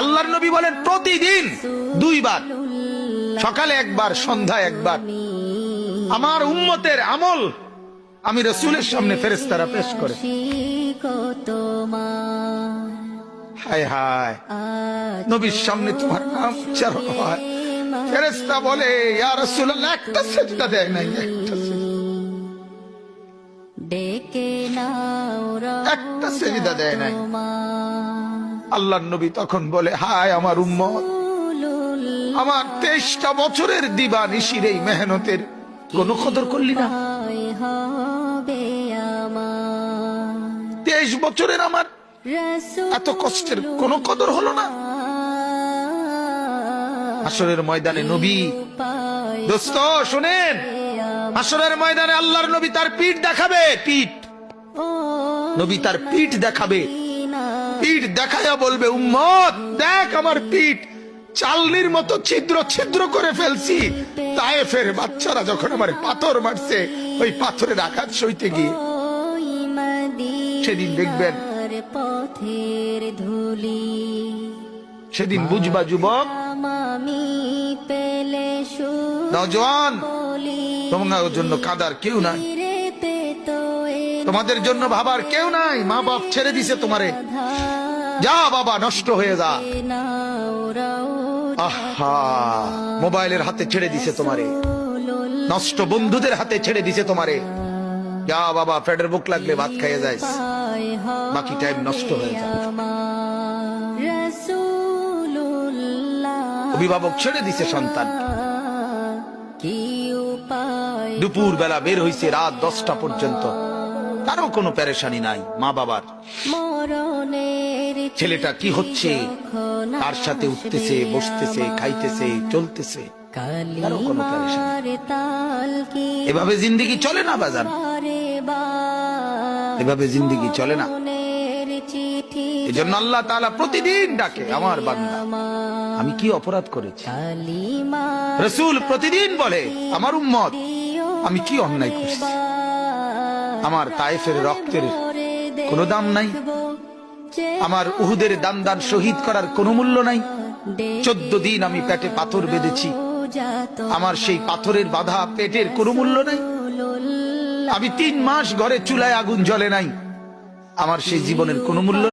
আল্লাহর নবী বলেন, প্রতিদিন দুইবার, সকালে একবার সন্ধ্যা একবার। আমার উম্মতের আমল আমি রসুলের সামনে ফেরেস্তারা পেশ করে। হায় হায়, নবীর সামনে তোমার নাম উচ্চারণ হয়। ফেরেস্তা বলে, ইয়া রাসূলুল্লাহ, একটা সেজদা দেয় নাই একটা একটা সেজদা দেয় নাই। তোমার আল্লাহর নবী তখন বলে হায় আমার উম্মত আমার তেইশটা বছরের দিবা নিশির এই মেহনতের কোনো কদর করলি না। তেইশ বছরের আমার এত কষ্টের কোনো কদর হলো না। আসরের ময়দানে নবী দোস্ত শুনেন আসরের ময়দানে আল্লাহর নবী তার পিঠ দেখাবে পিঠ। নবী তার পিঠ দেখাবে। পিঠ দেখায়া বলবে, উম্মত, দেখ আমার পিঠ। চালনির মতো ছিদ্র ছিদ্র করে ফেলছি। তাই ফের বাচ্চারা যখন আমার পাথর মারছে, ওই পাথরের আঘাত সইতে গিয়ে সেদিন দেখবেন পথের ধুলি সেদিন বুঝবা যুবক, নজওয়ান, তোমার জন্য কাদার কেউ নাই। তোমাদের জন্য ভাবার কেউ নাই। মা বাপ ছেড়ে দিছে তোমারে। যা বাবা, নষ্ট হয়ে যা। আহা, মোবাইলের হাতে ছেড়ে দিছে তোমারে। নষ্ট বন্ধুদের হাতে ছেড়ে দিছে তোমারে। যা বাবা ফেডের বুক লাগলে ভাত খাইয়ে যাই বাকি টাইম নষ্ট হয়ে যায়। অভিভাবক ছেড়ে দিছে সন্তান। দুপুর বেলা বের হইছে রাত দশটা পর্যন্ত। কারও কোনো পেরেশানি নাই মা বাবার। ছেলেটা কি হচ্ছে? তার সাথে উঠতেছে বসতেছে খাইতেছে চলতেছে। কারও কোনো এভাবে জিন্দিগি চলে না বাজার এভাবে জিন্দিগি চলে না। বানের চিঠি এই জন্য আল্লাহ তাআলা প্রতিদিন ডাকে আমার বান্দা। আমি কি অপরাধ করেছি? রসুল প্রতিদিন বলে আমার উম্মত আমি কি অন্যায় করছি? আমার তায়েফের রক্তের কোনো দাম নাই। আমার উহুদের দাম দান শহীদ করার কোনো মূল্য নাই। চোদ্দ দিন আমি পেটে পাথর বেঁধেছি। আমার সেই পাথরের বাধা পেটের কোনো মূল্য নাই। আমি তিন মাস ঘরে চুলায় আগুন জ্বলে নাই। আমার সেই জীবনের কোনো মূল্য